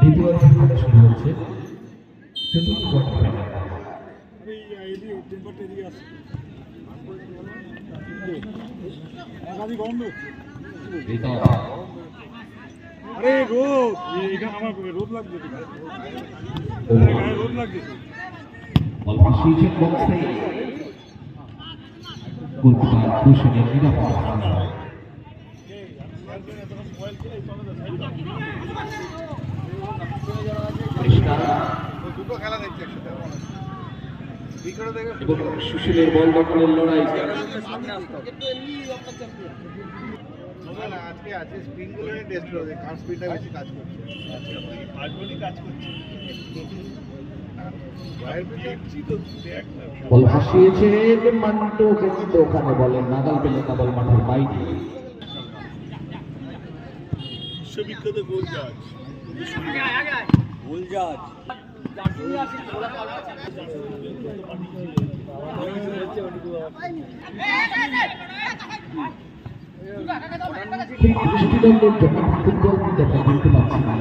দ্বিতীয় সেমিফাইনাল শুরু হচ্ছে চতুর্থ কোয়ার্টার আরে রোদ আমার রোদ। গায়ে রোদ বক্সে গোলকিপার কুশনের নিরাপদ কৃষ্ণা দুটো খেলা দেখছি একসাথে বিকেলে দেখে সুশীলের বল দখলের লড়াই আজকে কাজ করছে বল ভাসিয়েছেন মান্টো, কিন্তু ওখানে বলেন নাগাল পেলেন না বল মাঠের বাইরে। বিশ্ববিখ্যাত গোল জাজ। গোল জাজ। ঠিক দৃষ্টিদ্বন্দ্বের জন্য ফুটবল দেখা দেখতে পাচ্ছি না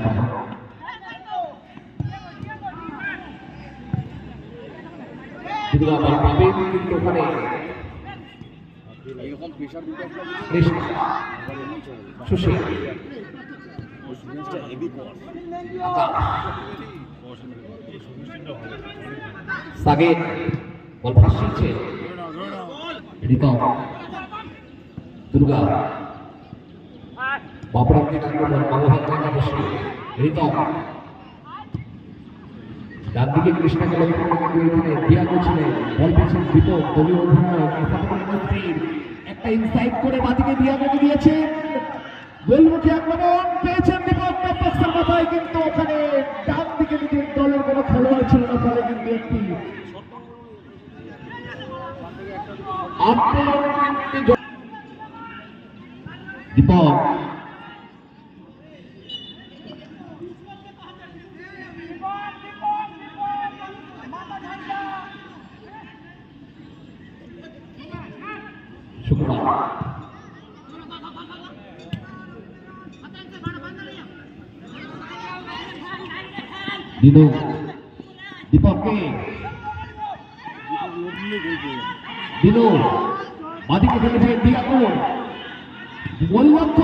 দুর্গা বল পাবেন কিন্তু ওখানে কৃষ্ণ সুশীল। সাগের বল ভাসিয়েছে রিতম দুর্গা। বাপরামকে আক্রমণ মনোভাব দেখা বসে রিতম ডান দিকে কৃষ্ণাকে লক্ষ্য করে এখানে দিয়াগো ছিলেন বল পেয়েছেন দীপক দলীয় অধিনায়ক একটা ইনসাইড করে বাদিকে দিয়াগোকে দিয়েছেন গোলমুখী আক্রমণ পেয়েছেন বক্সের মাথায়, কিন্তু ওখানে ডান দিকে নিজের দলের কোনো খেলোয়াড় ছিল না, ফলে কিন্তু একটি দীপক শুক্রবার দিনু দীপককে দিনু বাদিকে খেলেছে দিয়াকো গোললক্ষ্য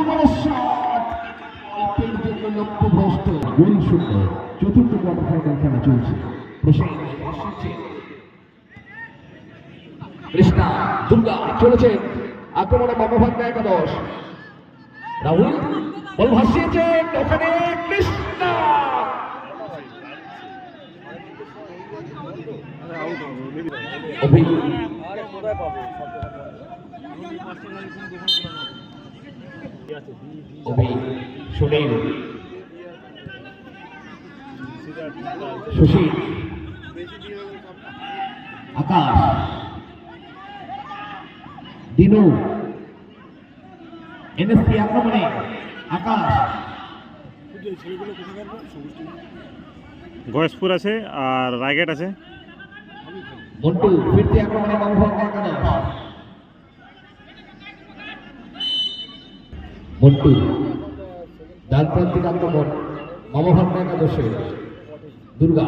অল্পের জন্য লক্ষ্য ভ্রষ্ট গোল শূন্য চতুর্থ কোয়ার্টার ফাইনাল খেলা চলছে কৃষ্ণা দুর্গা চলেছে আক্রমণে মমভাগ্য একাদশ রাহুল বল ভাসিয়েছেন ওখানে কৃষ্ণা অভি অভি সুনীল সুশীল আকাশ দিনু এনএসপি আক্রমণে আকাশ গয়েশপুর আছে আর রায়গেট আছে। মন্টু ফিরতি আক্রমণে মনোভাগ্য একাদশ মন্টু ডান প্রান্তিক আক্রমণ মমভাগ্য একাদশে, দুর্গা।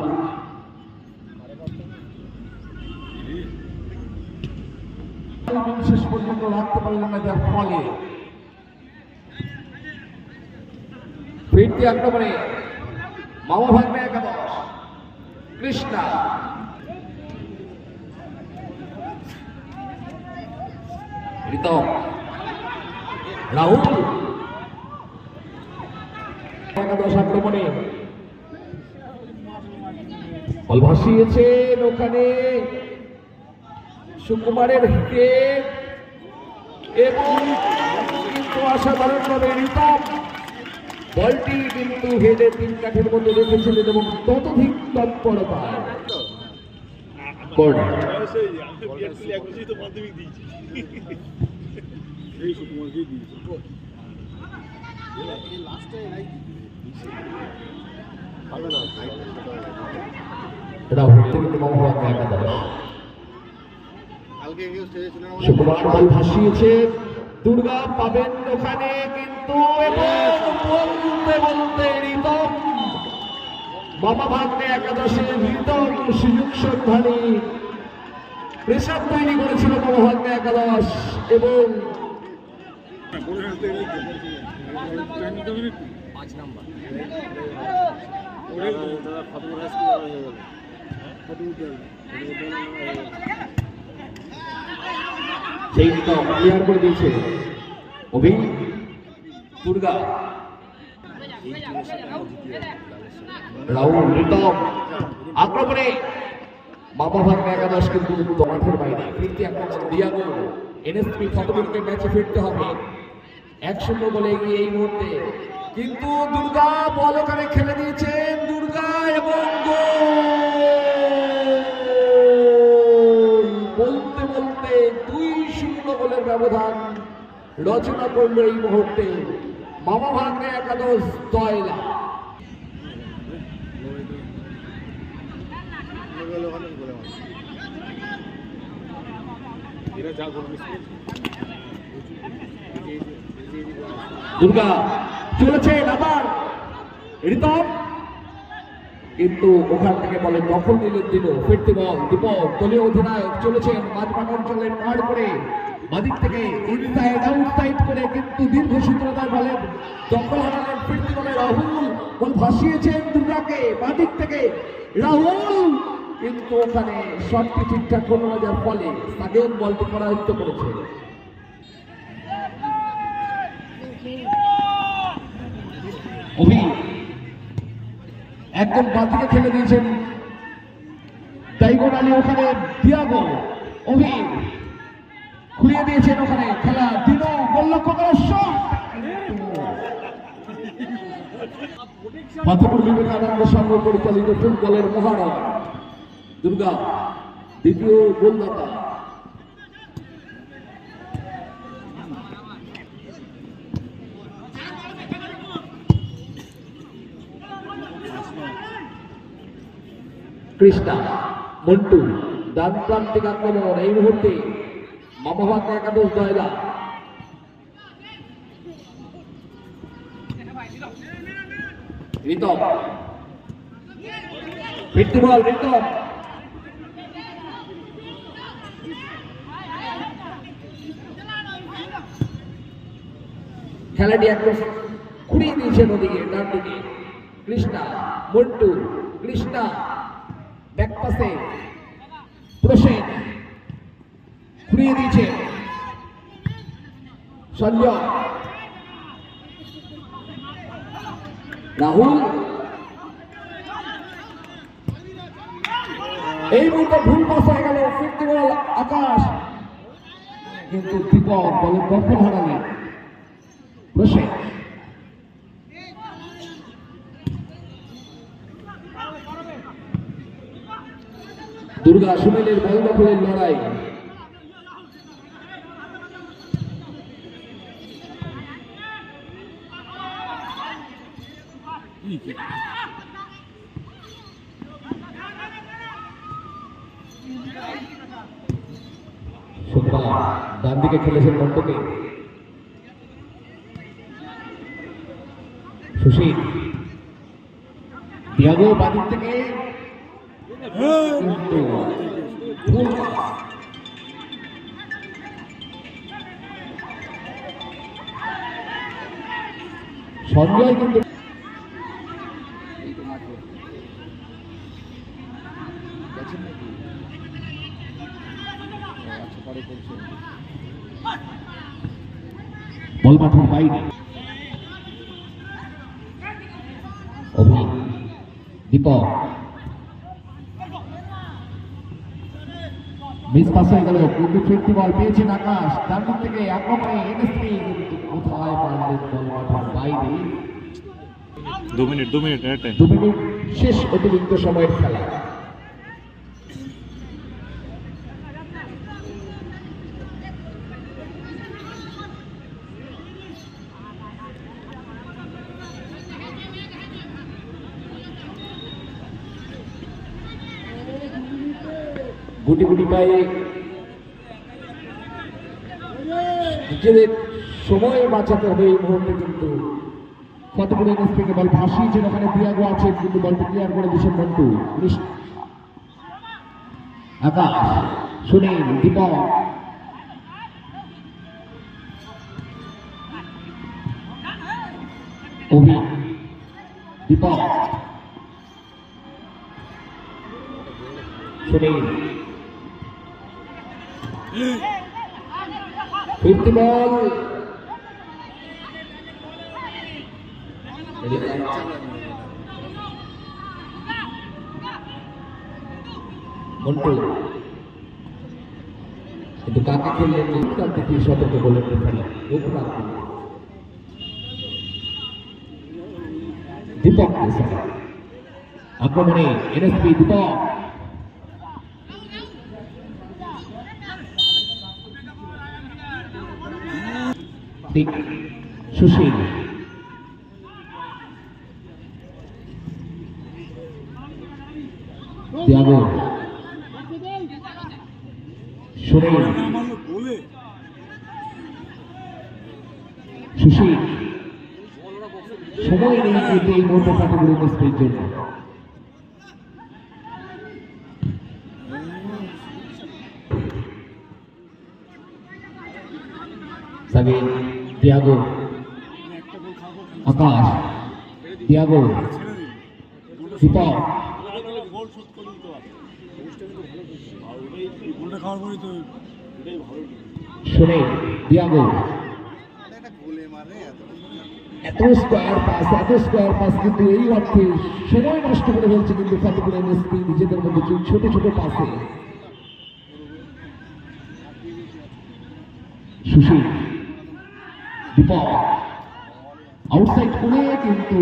শেষ পর্যন্ত রাখতে পারলেন না যার ফলে। ফিরতি আক্রমণে মমভাগ্য একাদশ, কৃষ্ণা। রিতম রাহুল একাদশ আক্রমণে বল ভাসিয়েছেন ওখানে সুকুমারের হিকে এবং কিন্তু অসাধারণভাবে রিতম বলটি কিন্তু হেডে তিন কাঠের মধ্যে রেখেছিলেন এবং ততোধিক তৎপরতায়। কর্নার তো মাধ্যমিক দিয়েছি এই সুকুমারকেই দিয়েছি রাহুল কিন্তু মমভাগ্য একাদশ কালকে কেউ স্টেজে সুকুমার বল ভাসিয়েছে। দুর্গা পাবেন ওখানে, কিন্তু এবং বলতে বলতে রিতম বাবা ভাগ্নে একাদশে রিতম সুযোগ সন্ধানী প্রেশার তৈরি করেছিল বাবা ভাগ্নে একাদশ এবং সেই রিতম ক্লিয়ার করে দিয়েছে। অভি দুর্গা। রাহুল রিতম আক্রমণে ভাগ্নে একাদশ কিন্তু মাঠের বাইরে। ফিরতি দিয়াগো, এনএসপি ফটোগুলোকে ম্যাচে ফিরতে হবে? এক শূন্য বলে এগিয়ে এই মুহূর্তে। কিন্তু দুর্গা বল ওখানে খেলে দিয়েছেন। দুর্গা এবং! বলতে বলতে দুই শূন্য গোলের ব্যবধান রচনা করল এই মুহূর্তে। মামা ভাগ্নে একাদশ দয়লা ওখানে বলে আমার দুর্গা চলেছেন আবার রিতম? কিন্তু ওখান থেকে বলে দখল নিলেন দিল ফিরতি বল, দীপক, দলীয় অধিনায়ক চলেছেন মাঝমাঠ অঞ্চলের পার করে। বাদিক থেকে করে কিন্তু দীর্ঘ সূত্রতার বলে দখল হারালেন ফিরতি বলে রাহুল। ভাসিয়েছেন দুর্গাকে। বাদিক থেকে রাহুল। কিন্তু ওখানে শটটি ঠিকঠাক হলো না যার ফলে সাগেন বলটি পরাজিত করেছে। একদম বাদিকে খেলে দিয়েছেন টাইগর আলী ওখানে, দিয়াগো, অভি খুলিয়ে দিয়েছেন ওখানে, খেলা দিন গোল লক্ষ্য করার শট পাথরপুর বিবেকানন্দ সংঘ পরিচালিত ফুটবলের মহারণ দুর্গা, দ্বিতীয় গোলদাতা কৃষ্ণা, মন্টু ডান প্রান্তিক আক্রমণ। এই মুহূর্তে মামাভাগ একাদশ দয়লা ফিরতি বল রিতম খেলাটি একদম কুড়িয়ে দিয়েছেন ওদিকে ডান দিকে। কৃষ্ণা, মন্টু, কৃষ্ণা ব্যাকপাসে প্রসেন ঘুরিয়ে দিয়েছে। সঞ্জয়। রাহুল। এই মুহূর্তে ভুল পাস হয়ে গেল। Fifty ball Akash. কিন্তু দীপক বলে দখল হারালেন প্রসেন দুর্গা সুনীলের বল দখলের লড়াই ডান দিকে খেলেছেন মন্টকে সুশীল দিয়াগো বাদিক থেকে। সঞ্জয় কিন্তু বল মাঠের বাইরে দীপক। মিস পাস হয়ে গেল কিন্তু ফিরতি বল পেয়েছেন আকাশ তার দিক থেকে আক্রমণে এনএসপি কিন্তু কোথায় পারলেন বল মাঠের বাইরে দু মিনিট দু মিনিট দু মিনিট শেষ অতিরিক্ত সময়ের খেলা গুটি গুটি পায়ে। নিজেদের সময় বাঁচাতে হবে এই মুহূর্তে কিন্তু। ফতেপুর এনএসপিকে বল ভাসিয়েছেন, ওখানে দিয়াগো আছে কিন্তু বলটা ক্লিয়ার করে দিচ্ছেন মন্টু আকাশ, সুনীল, দীপক। দীপক। সুনীল। ফিফটি বল মন্টু কিন্তু কাকে খেললেন নিকাল থেকে সতর্ক বলে রেফারি রঘুনাথ দীপক দেশাই। আক্রমণে এনএসপি দীপক ঠিক সুশীল। ত্যাগো। সুনীল। সুশীল। সময় নেই কিন্তু এই মুহূর্তে ক্যাটাগরি মিস্ত্রির জন্য। সাবিন তিয়াগো আকাশ তিয়াগো দীপক একটা এত এত স্কোয়ার পাস এত স্কোয়ার পাস কিন্তু এই অর্থে সময় নষ্ট করে ফেলছে কিন্তু ফতেপুর এমএসপি নিজেদের মধ্যে ছোট ছোট পাসে সুশীল দীপক আউটসাইড করে কিন্তু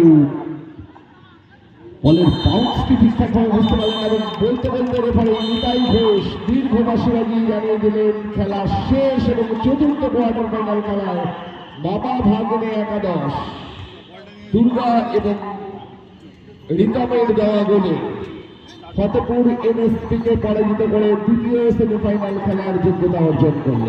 বলের বাউন্সটি ঠিকঠাকভাবে বুঝতে পারলেন এবং বলতে বলতে রেফারি নিতাই ঘোষ দীর্ঘবাসীবাজি জানিয়ে দিলেন, খেলা শেষ এবং চতুর্থ কোয়ার্টার ফাইনাল খেলায় বাবা ভাগ্নে একাদশ। দুর্গা এবং রিতমের দেওয়া গোলে ফতেপুর এমএসপিকে পরাজিত করে দ্বিতীয় সেমিফাইনাল খেলার যোগ্যতা অর্জন করল